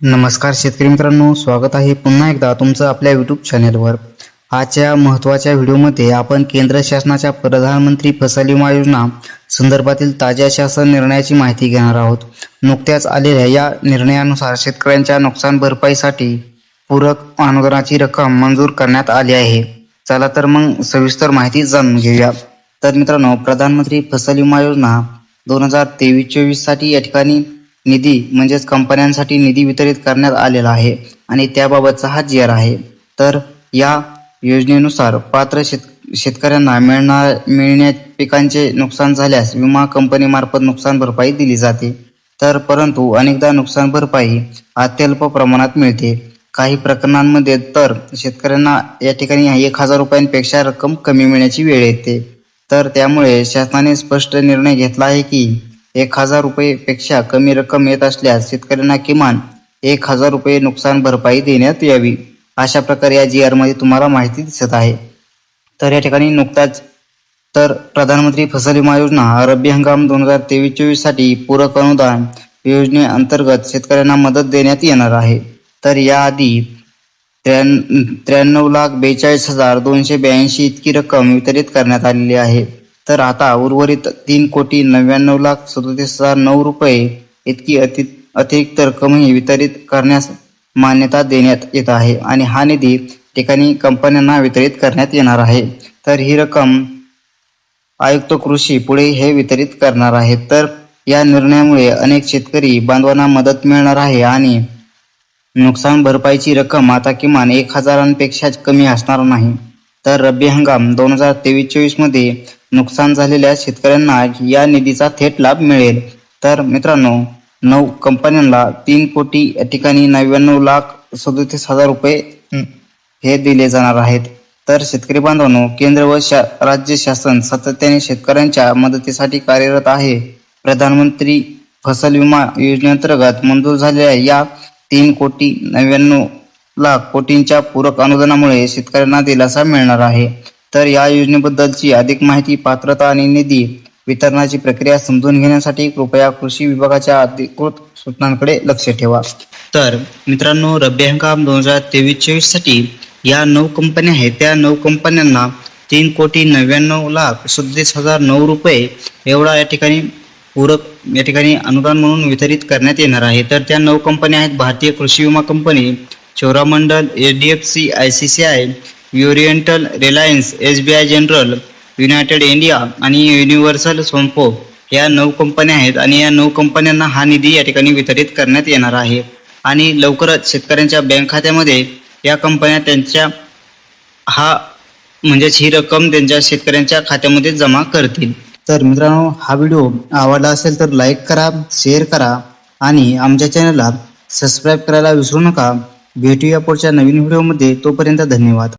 नमस्कार शेतकरी मित्रांनो स्वागत आहे पुन्हा एकदा तुमचं आपल्या यूट्यूब चॅनेलवर आजच्या महत्त्वाच्या व्हिडिओमध्ये आपण केंद्र शासनाच्या प्रधानमंत्री फसल विमा योजना संदर्भातील ताज्या शासन निर्णयाची माहिती घेणार आहोत. नुकत्याच आलेल्या या निर्णयानुसार शेतकऱ्यांच्या नुकसान भरपाईसाठी पूरक अनुदानाची रक्कम मंजूर करण्यात आली आहे. चला तर मग सविस्तर माहिती जाणून घेऊया. तर मित्रांनो प्रधानमंत्री फसल विमा योजना दोन हजार तेवीस चोवीससाठी या ठिकाणी निधी म्हणजेच कंपन्यांसाठी निधी वितरित करण्यात आलेला आहे आणि त्याबाबतचा हा जी आर आहे. तर या योजनेनुसार पात्र शेत शेतकऱ्यांना मिळणार मिळण्यात पिकांचे नुकसान झाल्यास विमा कंपनीमार्फत नुकसान भरपाई दिली जाते. तर परंतु अनेकदा नुकसान भरपाई अत्यल्प प्रमाणात मिळते. काही प्रकरणांमध्ये तर शेतकऱ्यांना या ठिकाणी एक हजार रुपयांपेक्षा रक्कम कमी मिळण्याची वेळ येते. तर त्यामुळे शासनाने स्पष्ट निर्णय घेतला आहे की एक हजार रुपये पेक्षा कमी रक्कम येत असल्यास शेतकऱ्यांना किमान एक हजार रुपये नुकसान भरपाई देण्यात यावी अशा प्रकारे या जी आरमध्ये तुम्हाला माहिती दिसत आहे. तर या ठिकाणी नुकताच तर प्रधानमंत्री फसल विमा योजना रब्बी हंगाम दोन हजार तेवीस चोवीससाठी पूरक अनुदान योजनेअंतर्गत शेतकऱ्यांना मदत देण्यात येणार आहे. तर याआधी त्र्याण्णव त्र्याण्णव लाख बेचाळीस हजार दोनशे ब्याऐंशी इतकी रक्कम वितरित करण्यात आलेली आहे. तर आता उर्वरित तीन कोटी नव्याण्णव लाख सदोतीस हजार नऊ रुपये इतकी अति अतिरिक्त रक्कमही वितरित करण्यास मान्यता देण्यात येत आहे आणि हा निधी ठिकाणी कंपन्यांना वितरित करण्यात येणार आहे. तर ही रक्कम आयुक्त कृषी पुढे हे वितरित करणार आहे तर या निर्णयामुळे अनेक शेतकरी बांधवांना मदत मिळणार आहे आणि नुकसान भरपाईची रक्कम आता किमान एक हजारांपेक्षा कमी असणार नाही. तर रब्बी हंगाम दोन हजार तेवीस चोवीसमध्ये नुकसान झालेल्या शेतकऱ्यांना या निधीचा थेट लाभ मिळेल. तर मित्रांनो नऊ कंपन्यांना तीन कोटी या ठिकाणी नव्याण्णव लाख सदोतीस हजार रुपये हे दिले जाणार आहेत. तर शेतकरी बांधवांनो केंद्र व शा राज्य शासन सातत्याने शेतकऱ्यांच्या मदतीसाठी कार्यरत आहे. प्रधानमंत्री फसल विमा योजनेअंतर्गत मंजूर झालेल्या या तीन कोटी नव्याण्णव लाख कोटींच्या पूरक अनुदानामुळे शेतकऱ्यांना दिलासा मिळणार आहे. तर या योजनेबद्दलची अधिक माहिती पात्रता आणि निधी वितरणाची प्रक्रिया समजून घेण्यासाठी कृपया कृषी विभागाच्या अधिकृत सूचनांकडे लक्ष ठेवा. तर मित्रांनो रब्बी हंगाम दोन हजार तेवीस चोवीससाठी या नऊ कंपन्या आहेत. त्या नऊ कंपन्यांना तीन कोटी नव्याण्णव लाख सदतीस हजार नऊ रुपये एवढा या ठिकाणी पूरक या ठिकाणी अनुदान म्हणून वितरित करण्यात येणार आहे. तर त्या नऊ कंपन्या आहेत. भारतीय कृषी विमा company Cholamandalam H D F C I C C I Oriental Reliance S B I general United India आणि युनिव्हर्सल सोम्पो या नऊ कंपन्या आहेत आणि या नऊ कंपन्यांना हा निधी या ठिकाणी वितरित करण्यात येणार आहे. आणि लवकरच शेतकऱ्यांच्या बँक खात्यामध्ये या कंपन्या त्यांच्या हा म्हणजेच ही रक्कम त्यांच्या शेतकऱ्यांच्या खात्यामध्ये जमा करतील. तर मित्रांनो हा व्हिडिओ आवडला असेल तर लाईक करा शेअर करा आणि आमच्या चॅनलला सबस्क्राईब करायला विसरू नका. भेटूया पुढच्या नवीन व्हिडिओमध्ये तोपर्यंत धन्यवाद.